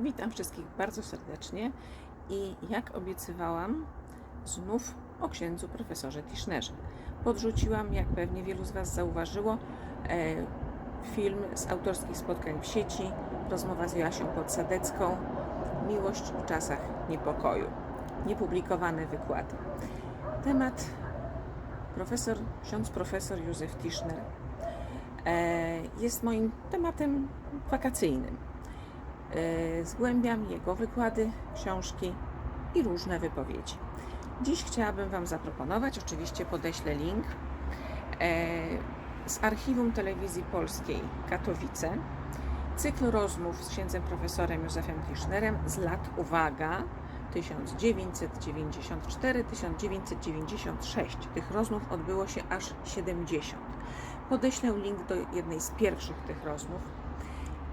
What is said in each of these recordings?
Witam wszystkich bardzo serdecznie i jak obiecywałam, znów o księdzu profesorze Tischnerze. Podrzuciłam, jak pewnie wielu z Was zauważyło, e, film z autorskich spotkań w sieci, rozmowa z Joasią Podsadecką, Miłość w czasach niepokoju, niepublikowane wykłady. Temat profesor, ksiądz profesor Józef Tischner e, jest moim tematem wakacyjnym. E, Zgłębiam jego wykłady, książki i różne wypowiedzi. Dziś chciałabym Wam zaproponować, oczywiście podeślę link e, z archiwum telewizji polskiej Katowice, cykl rozmów z księdzem profesorem Józefem Tischnerem z lat, uwaga, 1994-1996. Tych rozmów odbyło się aż 70. Podeślę link do jednej z pierwszych tych rozmów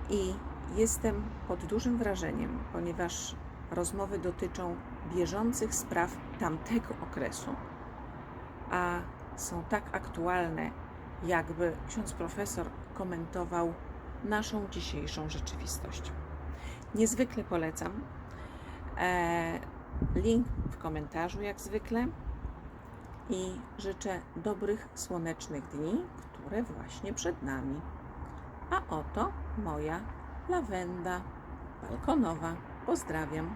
i jestem pod dużym wrażeniem, ponieważ rozmowy dotyczą bieżących spraw tamtego okresu, a są tak aktualne, jakby ksiądz profesor komentował naszą dzisiejszą rzeczywistość. Niezwykle polecam. E, link w komentarzu, jak zwykle. I życzę dobrych, słonecznych dni, które właśnie przed nami. A oto moja lawenda balkonowa. Pozdrawiam.